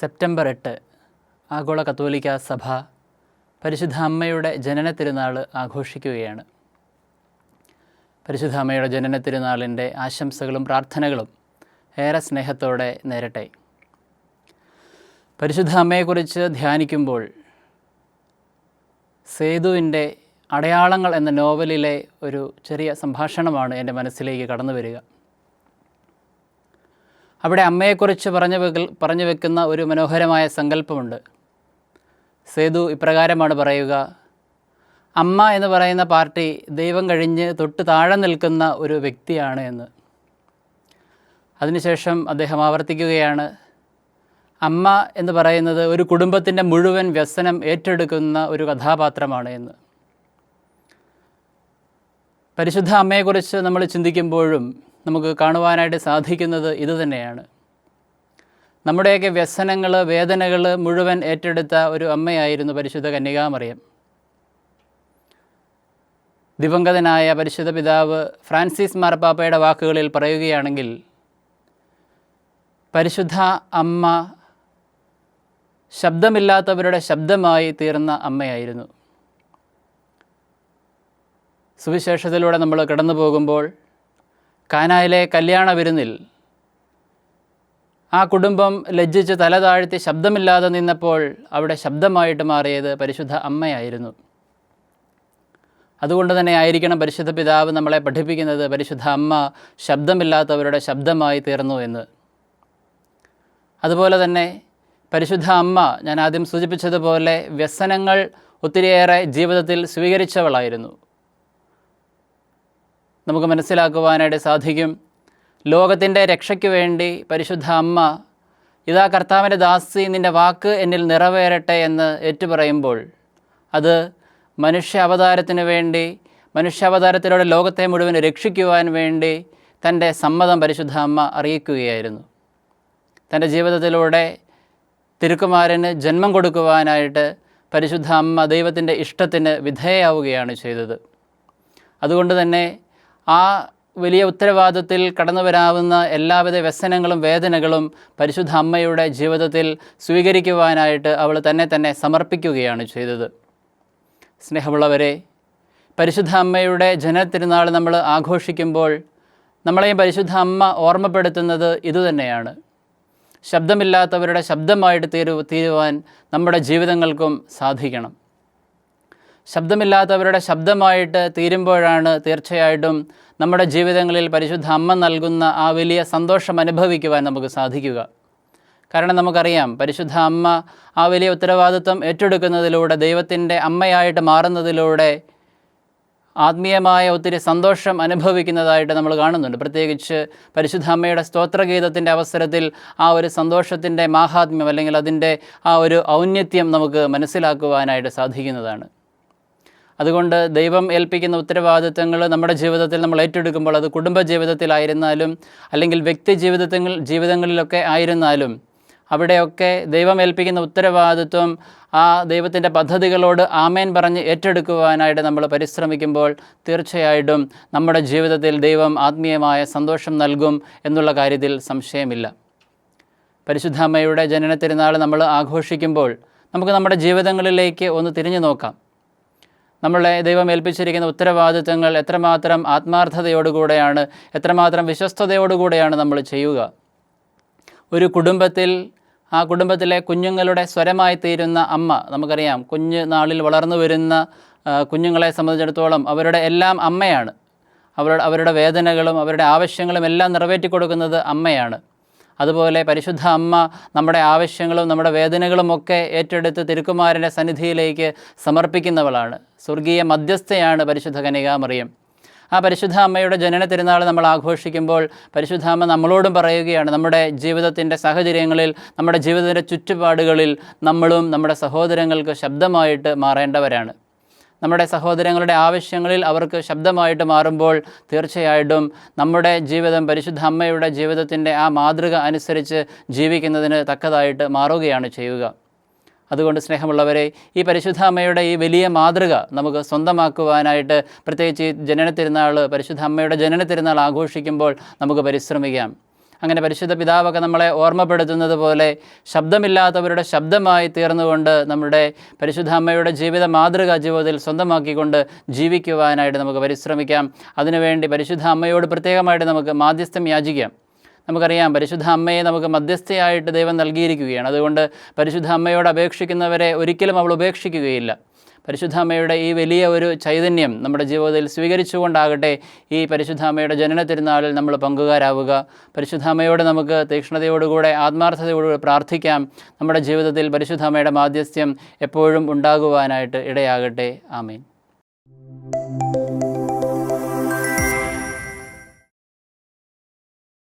September എട്ട് ആഗോള കത്തോലിക്ക സഭ പരിശുദ്ധ അമ്മയുടെ ജനന തിരുനാൾ ആഘോഷിക്കുകയാണ്. പരിശുദ്ധ അമ്മയുടെ ജനന തിരുനാളിന്റെ ആശംസകളും പ്രാർത്ഥനകളും ഏറെ സ്നേഹത്തോടെ നേരട്ടെ. പരിശുദ്ധ അമ്മയെക്കുറിച്ച് ധ്യാനിക്കുമ്പോൾ സേതുവിന്റെ അടയാളങ്ങൾ എന്ന നോവലിലെ ഒരു ചെറിയ സംഭാഷണമാണ് എന്റെ മനസ്സിലേക്ക് കടന്നു വരിക അവിടെ അമ്മയെക്കുറിച്ച് പറഞ്ഞു വെക്കൽ പറഞ്ഞു വെക്കുന്ന ഒരു മനോഹരമായ സങ്കല്പമുണ്ട്. സേതു ഇപ്രകാരമാണ് പറയുക അമ്മ എന്ന് പറയുന്ന പാർട്ടി ദൈവം കഴിഞ്ഞ് തൊട്ട് താഴെ നിൽക്കുന്ന ഒരു വ്യക്തിയാണ് എന്ന്. അതിനുശേഷം അദ്ദേഹം ആവർത്തിക്കുകയാണ് അമ്മ എന്ന് പറയുന്നത് ഒരു കുടുംബത്തിന്റെ മുഴുവൻ വ്യസനം ഏറ്റെടുക്കുന്ന ഒരു കഥാപാത്രമാണ് എന്ന്. പരിശുദ്ധ അമ്മയെക്കുറിച്ച് നമ്മൾ ചിന്തിക്കുമ്പോഴും നമുക്ക് കാണുവാനായിട്ട് സാധിക്കുന്നത് ഇതുതന്നെയാണ് നമ്മുടെയൊക്കെ വ്യസനങ്ങൾ വേദനകൾ മുഴുവൻ ഏറ്റെടുത്ത ഒരു അമ്മയായിരുന്നു പരിശുദ്ധ കന്യകാമറിയം. ദിവംഗതനായ പരിശുദ്ധ പിതാവ് ഫ്രാൻസിസ് മാർപ്പാപ്പയുടെ വാക്കുകളിൽ പറയുകയാണെങ്കിൽ പരിശുദ്ധ അമ്മ ശബ്ദമില്ലാത്തവരുടെ ശബ്ദമായി തീർന്ന അമ്മയായിരുന്നു. സുവിശേഷത്തിലൂടെ നമ്മൾ കടന്നു പോകുമ്പോൾ കാനായിലെ കല്യാണ വിരുന്നിൽ ആ കുടുംബം ലജ്ജിച്ച് തല താഴ്ത്തി ശബ്ദമില്ലാതെ നിന്നപ്പോൾ അവിടെ ശബ്ദമായിട്ട് മാറിയത് പരിശുദ്ധ അമ്മയായിരുന്നു. അതുകൊണ്ട് തന്നെ ആയിരിക്കണം പരിശുദ്ധ പിതാവ് നമ്മളെ പഠിപ്പിക്കുന്നത് പരിശുദ്ധ അമ്മ ശബ്ദമില്ലാത്തവരുടെ ശബ്ദമായി തീർന്നു എന്ന്. അതുപോലെ തന്നെ പരിശുദ്ധ അമ്മ ഞാൻ ആദ്യം സൂചിപ്പിച്ചതുപോലെ വ്യസനങ്ങൾ ഒത്തിരിയേറെ ജീവിതത്തിൽ സ്വീകരിച്ചവളായിരുന്നു. നമുക്ക് മനസ്സിലാക്കുവാനായിട്ട് സാധിക്കും. ലോകത്തിന്റെ രക്ഷയ്ക്ക് വേണ്ടി പരിശുദ്ധ അമ്മ ഇതാ കർത്താവിന്റെ ദാസി നിന്റെ വാക്ക് എന്നിൽ നിറവേറട്ടെ എന്ന് ഏറ്റുപറയുമ്പോൾ അത് മനുഷ്യ അവതാരത്തിന് വേണ്ടി മനുഷ്യാവതാരത്തിലൂടെ ലോകത്തെ മുഴുവൻ രക്ഷിക്കുവാൻ വേണ്ടി തന്റെ സമ്മതം പരിശുദ്ധ അമ്മ അറിയിക്കുകയായിരുന്നു. തന്റെ ജീവിതത്തിലൂടെ തിരുക്കുമാരന് ജന്മം കൊടുക്കുവാനായിട്ട് പരിശുദ്ധ അമ്മ ദൈവത്തിന്റെ ഇഷ്ടത്തിന് വിധേയാവുകയാണ് ചെയ്തത്. അതുകൊണ്ട് തന്നെ ആ വലിയ ഉത്തരവാദിത്തത്തിൽ കടന്നു വരാവുന്ന എല്ലാവിധ വ്യസനങ്ങളും വേദനകളും പരിശുദ്ധ അമ്മയുടെ ജീവിതത്തിൽ സ്വീകരിക്കുവാനായിട്ട് അവൾ തന്നെ തന്നെ സമർപ്പിക്കുകയാണ് ചെയ്തത്. സ്നേഹമുള്ളവരെ പരിശുദ്ധ അമ്മയുടെ ജനനത്തിരുന്നാൾ നമ്മൾ ആഘോഷിക്കുമ്പോൾ നമ്മളെയും പരിശുദ്ധ അമ്മ ഓർമ്മപ്പെടുത്തുന്നത് ഇതുതന്നെയാണ് ശബ്ദമില്ലാത്തവരുടെ ശബ്ദമായിട്ട് തീരു തീരുവാൻ നമ്മുടെ ജീവിതങ്ങൾക്കും സാധിക്കണം. ശബ്ദമില്ലാത്തവരുടെ ശബ്ദമായിട്ട് തീരുമ്പോഴാണ് തീർച്ചയായിട്ടും നമ്മുടെ ജീവിതങ്ങളിൽ പരിശുദ്ധ അമ്മ നൽകുന്ന ആ വലിയ സന്തോഷം അനുഭവിക്കുവാൻ നമുക്ക് സാധിക്കുക. കാരണം നമുക്കറിയാം പരിശുദ്ധ അമ്മ ആ വലിയ ഉത്തരവാദിത്വം ഏറ്റെടുക്കുന്നതിലൂടെ ദൈവത്തിന്റെ അമ്മയായിട്ട് മാറുന്നതിലൂടെ ആത്മീയമായ ഒത്തിരി സന്തോഷം അനുഭവിക്കുന്നതായിട്ട് നമ്മൾ കാണുന്നുണ്ട്. പ്രത്യേകിച്ച് പരിശുദ്ധ അമ്മയുടെ സ്തോത്രഗീതത്തിന്റെ അവസരത്തിൽ ആ ഒരു സന്തോഷത്തിന്റെ മാഹാത്മ്യം അല്ലെങ്കിൽ അതിന്റെ ആ ഒരു ഔന്നത്യം നമുക്ക് മനസ്സിലാക്കുവാനായിട്ട് സാധിക്കുന്നതാണ്. അതുകൊണ്ട് ദൈവം ഏൽപ്പിക്കുന്ന ഉത്തരവാദിത്തങ്ങൾ നമ്മുടെ ജീവിതത്തിൽ നമ്മൾ ഏറ്റെടുക്കുമ്പോൾ അത് കുടുംബ ജീവിതത്തിലായിരുന്നാലും അല്ലെങ്കിൽ വ്യക്തി ജീവിതത്തിൽ ജീവിതങ്ങളിലൊക്കെ ആയിരുന്നാലും അവിടെയൊക്കെ ദൈവം ഏൽപ്പിക്കുന്ന ഉത്തരവാദിത്വം ആ ദൈവത്തിന്റെ പദ്ധതികളോട് ആമേൻ പറഞ്ഞ് ഏറ്റെടുക്കുവാനായിട്ട് നമ്മൾ പരിശ്രമിക്കുമ്പോൾ തീർച്ചയായിട്ടും നമ്മുടെ ജീവിതത്തിൽ ദൈവം ആത്മീയമായ സന്തോഷം നൽകും എന്നുള്ള കാര്യത്തിൽ സംശയമില്ല. പരിശുദ്ധാമ്മയുടെ ജനന തിരുനാൾ നമ്മൾ ആഘോഷിക്കുമ്പോൾ നമുക്ക് നമ്മുടെ ജീവിതങ്ങളിലേക്ക് ഒന്ന് തിരിഞ്ഞു നോക്കാം. നമ്മളെ ദൈവം ഏൽപ്പിച്ചിരിക്കുന്ന ഉത്തരവാദിത്തങ്ങൾ എത്രമാത്രം ആത്മാർത്ഥതയോടുകൂടെയാണ് എത്രമാത്രം വിശ്വസ്തയോടുകൂടെയാണ് നമ്മൾ ചെയ്യുക. ഒരു കുടുംബത്തിൽ ആ കുടുംബത്തിലെ കുഞ്ഞുങ്ങളുടെ സ്വരമായി തീരുന്ന അമ്മ നമുക്കറിയാം കുഞ്ഞ് നാളിൽ വളർന്നു വരുന്ന കുഞ്ഞുങ്ങളെ സംബന്ധിച്ചിടത്തോളം അവരുടെ എല്ലാം അമ്മയാണ്. അവരുടെ അവരുടെ വേദനകളും അവരുടെ ആവശ്യങ്ങളും എല്ലാം നിറവേറ്റി കൊടുക്കുന്നത് അമ്മയാണ്. അതുപോലെ പരിശുദ്ധ അമ്മ നമ്മുടെ ആവശ്യങ്ങളും നമ്മുടെ വേദനകളും ഒക്കെ ഏറ്റെടുത്ത് തിരുക്കുമാരന്റെ സന്നിധിയിലേക്ക് സമർപ്പിക്കുന്നവളാണ്. സ്വർഗീയ മധ്യസ്ഥയാണ് പരിശുദ്ധ കനികാമറിയം ആ പരിശുദ്ധ അമ്മയുടെ ജനന തിരുനാൾ നമ്മൾ ആഘോഷിക്കുമ്പോൾ പരിശുദ്ധ അമ്മ നമ്മളോടും പറയുകയാണ് നമ്മുടെ ജീവിതത്തിന്റെ സാഹചര്യങ്ങളിൽ നമ്മുടെ ജീവിതത്തിന്റെ ചുറ്റുപാടുകളിൽ നമ്മളും നമ്മുടെ സഹോദരങ്ങൾക്ക് ശബ്ദമായിട്ട് മാറേണ്ടവരാണ്. നമ്മുടെ സഹോദരങ്ങളുടെ ആവശ്യങ്ങളിൽ അവർക്ക് ശബ്ദമായിട്ട് മാറുമ്പോൾ തീർച്ചയായിട്ടും നമ്മുടെ ജീവിതം പരിശുദ്ധ അമ്മയുടെ ജീവിതത്തിന്റെ ആ മാതൃക അനുസരിച്ച് ജീവിക്കുന്നതിന് തക്കതായിട്ട് മാറുകയാണ് ചെയ്യുക. അതുകൊണ്ട് സ്നേഹമുള്ളവരെ ഈ പരിശുദ്ധ അമ്മയുടെ ഈ വലിയ മാതൃക നമുക്ക് സ്വന്തമാക്കുവാനായിട്ട് പ്രത്യേകിച്ച് ഈ ജനന തിരുനാൾ പരിശുദ്ധ അമ്മയുടെ ജനന തിരുനാൾ ആഘോഷിക്കുമ്പോൾ നമുക്ക് പരിശ്രമിക്കാം. അങ്ങനെ പരിശുദ്ധ പിതാവൊക്കെ നമ്മളെ ഓർമ്മപ്പെടുത്തുന്നത് പോലെ ശബ്ദമില്ലാത്തവരുടെ ശബ്ദമായി തീർന്നുകൊണ്ട് നമ്മുടെ പരിശുദ്ധ അമ്മയുടെ ജീവിത മാതൃക ജീവിതത്തിൽ സ്വന്തമാക്കിക്കൊണ്ട് ജീവിക്കുവാനായിട്ട് നമുക്ക് പരിശ്രമിക്കാം. അതിനുവേണ്ടി പരിശുദ്ധ അമ്മയോട് പ്രത്യേകമായിട്ട് നമുക്ക് മാധ്യസ്ഥം യാചിക്കാം. നമുക്കറിയാം പരിശുദ്ധ അമ്മയെ നമുക്ക് മധ്യസ്ഥയായിട്ട് ദൈവം നൽകിയിരിക്കുകയാണ്. അതുകൊണ്ട് പരിശുദ്ധ അമ്മയോട് അപേക്ഷിക്കുന്നവരെ ഒരിക്കലും അവൾ ഉപേക്ഷിക്കുകയില്ല. പരിശുദ്ധ അമ്മയുടെ ഈ വലിയ ഒരു ചൈതന്യം നമ്മുടെ ജീവിതത്തിൽ സ്വീകരിച്ചുകൊണ്ടാകട്ടെ ഈ പരിശുദ്ധ അമ്മയുടെ ജനന തിരുനാളിൽ നമ്മൾ പങ്കുകാരാവുക. പരിശുദ്ധ അമ്മയോട് നമുക്ക് തീക്ഷ്ണതയോടുകൂടെ ആത്മാർത്ഥതയോടുകൂടെ പ്രാർത്ഥിക്കാം. നമ്മുടെ ജീവിതത്തിൽ പരിശുദ്ധ അമ്മയുടെ മാധ്യസ്ഥ്യം എപ്പോഴും ഉണ്ടാകുവാനായിട്ട് ഇടയാകട്ടെ. ആമീൻ.